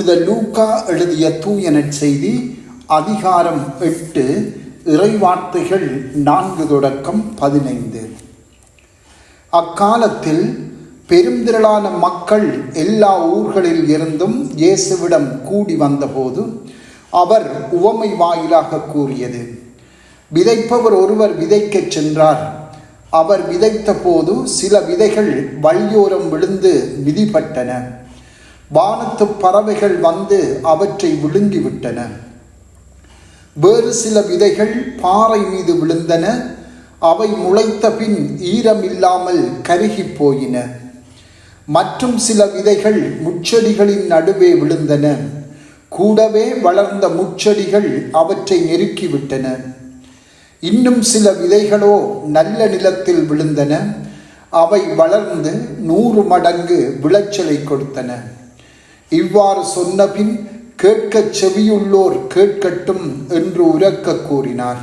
புனித லூக்கா எழுதிய தூய நற்செய்தி அதிகாரம் எட்டு இறைவார்த்தைகள் நான்கு தொடக்கம் பதினைந்து. அக்காலத்தில் பெருந்திரளான மக்கள் எல்லா ஊர்களில் இருந்தும் இயேசுவிடம் கூடி வந்தபோது அவர் உவமை வாயிலாக கூறியது. விதைப்பவர் ஒருவர் விதைக்கச் சென்றார். அவர் விதைத்த போது சில விதைகள் வழியோரம் விழுந்து மிதிப்பட்டன. வானத்து பறவைகள் வந்து அவற்றை விழுங்கிவிட்டன. வேறு சில விதைகள் பாறை மீது விழுந்தன. அவை முளைத்த பின் ஈரமில்லாமல் கருகி போயின. மற்றும் சில விதைகள் முச்செடிகளின் நடுவே விழுந்தன. கூடவே வளர்ந்த முச்செடிகள் அவற்றை நெருக்கிவிட்டன. இன்னும் சில விதைகளோ நல்ல நிலத்தில் விழுந்தன. அவை வளர்ந்து நூறு மடங்கு விளைச்சலை கொடுத்தன. இவ்வாறு சொன்னபின் கேட்கச் செவியுள்ளோர் கேட்கட்டும் என்று உரக்க கூறினார்.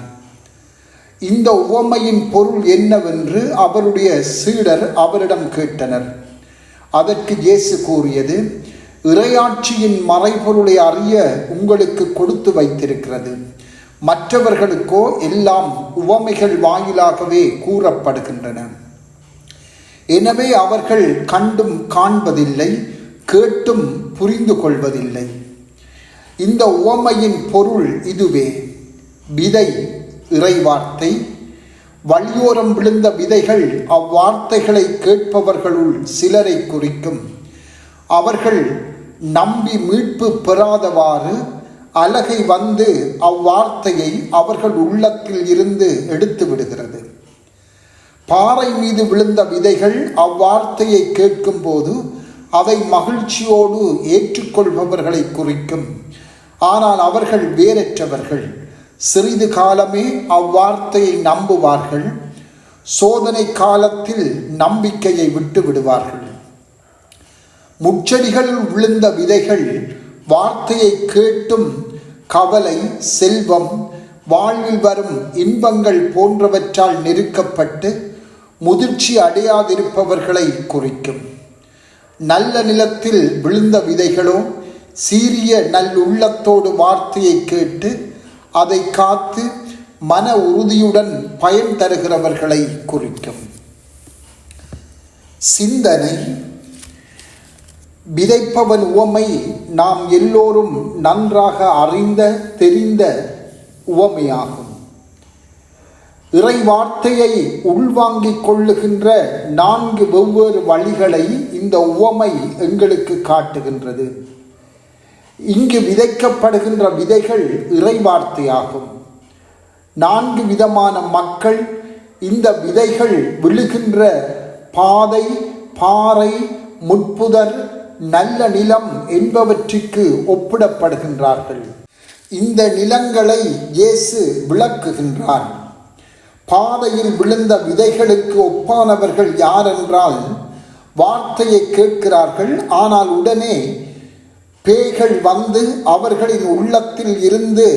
இந்த உவமையின் பொருள் என்னவென்று அவருடைய சீடர் அவரிடம் கேட்டனர். அதற்கு இயேசு கூறியது இறையாட்சியின் மறைபொருளை அறிய உங்களுக்கு கொடுத்து வைத்திருக்கிறது. மற்றவர்களுக்கோ எல்லாம் உவமைகள் வாயிலாகவே கூறப்படுகின்றன. எனவே அவர்கள் கண்டும் காண்பதில்லை கேட்டும் புரிந்து கொள்வதில்லை இந்த உவமையின் பொருள் இதுவே. விதை இறைவார்த்தை வழியோரம் விழுந்த விதைகள் அவ்வார்த்தைகளை கேட்பவர்களுள் சிலரை குறிக்கும். அவர்கள் நம்பி மீட்பு பெறாதவாறு அலகை வந்து அவ்வார்த்தையை அவர்கள் உள்ளத்தில் இருந்து எடுத்து விடுகிறது. பாறை மீது விழுந்த விதைகள் அவ்வார்த்தையை கேட்கும்போது அவை மகிழ்ச்சியோடு ஏற்றுக்கொள்பவர்களை குறிக்கும். ஆனால் அவர்கள் வேறற்றவர்கள். சிறிது காலமே அவ்வார்த்தையை நம்புவார்கள். சோதனை காலத்தில் நம்பிக்கையை விட்டு விடுவார்கள். முச்செடிகள் விழுந்த விதைகள் வார்த்தையை கேட்டும் கவலை செல்வம் வாழ்வில் வரும் இன்பங்கள் போன்றவற்றால் நெருக்கப்பட்டு முதிர்ச்சி அடையாதிருப்பவர்களை குறிக்கும். நல்ல நிலத்தில் விழுந்த விதைகளும் சீரிய நல்லுள்ளத்தோடு வார்த்தையை கேட்டு அதை காத்து மன உறுதியுடன் பயன் தருகிறவர்களை குறிக்கும். சிந்தனை. விதைப்பவன் உவமை நாம் எல்லோரும் நன்றாக அறிந்த தெரிந்த உவமையாகும். இறை வார்த்தையை உள்வாங்கிக் கொள்ளுகின்ற நான்கு வெவ்வேறு வழிகளை இந்த உவமை எங்களுக்கு காட்டுகின்றது. இங்கு விதைக்கப்படுகின்ற விதைகள் இறை வார்த்தையாகும் நான்கு விதமான மக்கள் இந்த விதைகள் விழுகின்ற பாதை பாறை முட்புதர் நல்ல நிலம் என்பவற்றிற்கு ஒப்பிடப்படுகின்றார்கள். இந்த நிலங்களை இயேசு விளக்குகின்றார். பாதையில் விழுந்த விதைகளுக்கு ஒப்பானவர்கள் யாரென்றால் வார்த்தையை கேட்கிறார்கள். ஆனால் உடனே பேய்கள் வந்து அவர்களின் உள்ளத்தில் இருந்து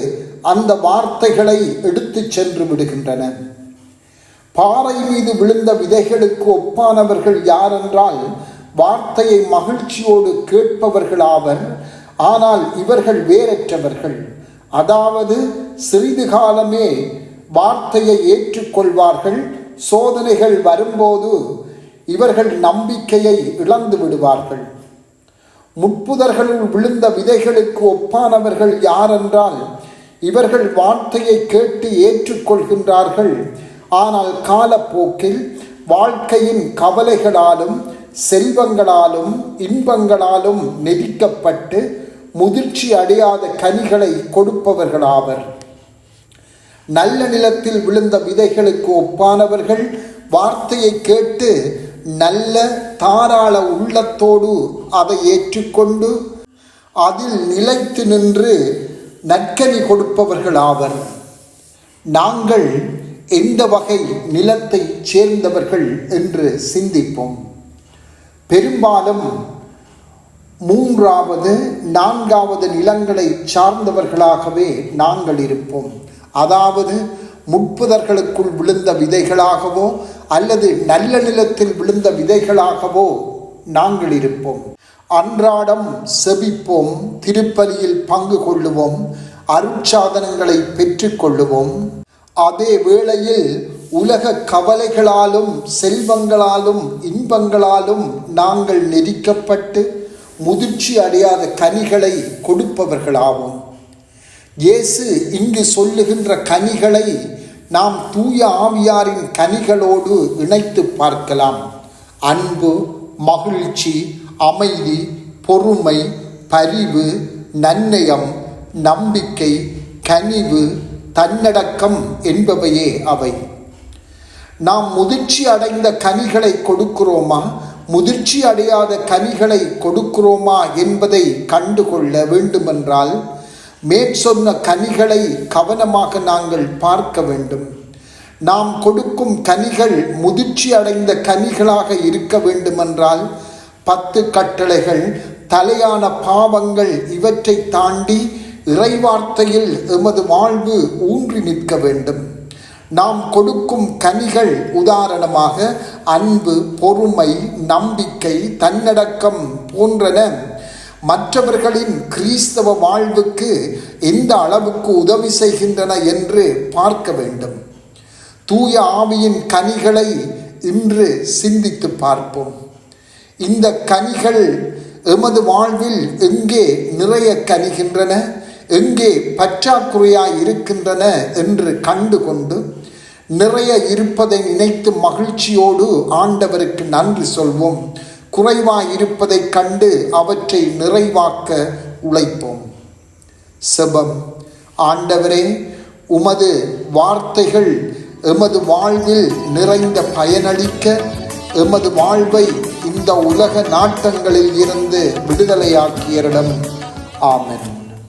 அந்த வார்த்தைகளை எடுத்து சென்று விடுகின்றன. பாறை மீது விழுந்த விதைகளுக்கு ஒப்பானவர்கள் யாரென்றால் வார்த்தையை மகிழ்ச்சியோடு கேட்பவர்கள் ஆவர். ஆனால் இவர்கள் வேறற்றவர்கள். அதாவது சிறிது காலமே வார்த்தையை ஏற்றுக்கொள்வார்கள். சோதனைகள் வரும்போது இவர்கள் நம்பிக்கையை இழந்து விடுவார்கள். முட்புதர்களுள் விழுந்த விதைகளுக்கு ஒப்பானவர்கள் யாரென்றால் இவர்கள் வார்த்தையை கேட்டு ஏற்றுக்கொள்கின்றார்கள். ஆனால் காலப்போக்கில் வாழ்க்கையின் கவலைகளாலும் செல்வங்களாலும் இன்பங்களாலும் நெதிக்கப்பட்டு முதிர்ச்சி அடையாத கனிகளை கொடுப்பவர்களாவர். நல்ல நிலத்தில் விழுந்த விதைகளுக்கு ஒப்பானவர்கள் வார்த்தையை கேட்டு நல்ல தாராள உள்ளத்தோடு அதை ஏற்றுக்கொண்டு அதில் நிலைத்து நின்று நற்கனி கொடுப்பவர்கள் ஆவர். நாங்கள் எந்த வகை நிலத்தை சேர்ந்தவர்கள் என்று சிந்திப்போம். பெரும்பாலும் மூன்றாவது நான்காவது நிலங்களை சார்ந்தவர்களாகவே நாங்கள் இருப்போம். அதாவது முட்புதர்களுக்குள் விழுந்த விதைகளாகவோ அல்லது நல்ல நிலத்தில் விழுந்த விதைகளாகவோ நாங்கள் இருப்போம். அன்றாடம் செபிப்போம் திருப்பலியில் பங்கு கொள்ளுவோம் அருட்சாதனங்களை பெற்றுக்கொள்ளுவோம் அதே வேளையில் உலக கவலைகளாலும் செல்வங்களாலும் இன்பங்களாலும் நாங்கள் நெரிக்கப்பட்டு முதிர்ச்சி அடையாத கனிகளை கொடுப்பவர்களாவோம். இயேசு இங்கு சொல்லுகின்ற கனிகளை நாம் தூய ஆவியாரின் கனிகளோடு இணைத்து பார்க்கலாம். அன்பு மகிழ்ச்சி அமைதி பொறுமை பரிவு நன்னயம் நம்பிக்கை கனிவு தன்னடக்கம் என்பவையே அவை. நாம் முதிர்ச்சி அடைந்த கனிகளை கொடுக்கிறோமா? முதிர்ச்சி அடையாத கனிகளை கொடுக்கிறோமா என்பதை கண்டுகொள்ள வேண்டுமென்றால் மேற்சொன்ன கனிகளை கவனமாக நாங்கள் பார்க்க வேண்டும். நாம் கொடுக்கும் கனிகள் முதிர்ச்சி அடைந்த கனிகளாக இருக்க வேண்டுமென்றால் பத்து கட்டளைகள் தலையான பாவங்கள் இவற்றை தாண்டி இறைவார்த்தையில் எமது வாழ்வு ஊன்றி நிற்க வேண்டும். நாம் கொடுக்கும் கனிகள் உதாரணமாக அன்பு பொறுமை நம்பிக்கை தன்னடக்கம் போன்றன. மற்றவர்களின் கிறிஸ்தவ வாழ்வுக்கு எந்த அளவுக்கு உதவி செய்கின்றன என்று பார்க்க வேண்டும். தூய ஆவியின் கனிகளை இன்று சிந்தித்து பார்ப்போம். இந்த கனிகள் எமது வாழ்வில் எங்கே நிறைய கனிகின்றன எங்கே பற்றாக்குறையாய் இருக்கின்றன என்று கண்டு கொண்டு நிறைய இருப்பதை நினைத்து மகிழ்ச்சியோடு ஆண்டவருக்கு நன்றி சொல்வோம். குறைவாய் இருப்பதைக் கண்டு அவற்றை நிறைவாக்க உழைப்போம். செபம். ஆண்டவரே உமது வார்த்தைகள் எமது வாழ்வில் நிறைந்த பயனளிக்க எமது வாழ்வை இந்த உலக நாட்டங்களில் இருந்து விடுதலையாக்கியரிடம். ஆமென்.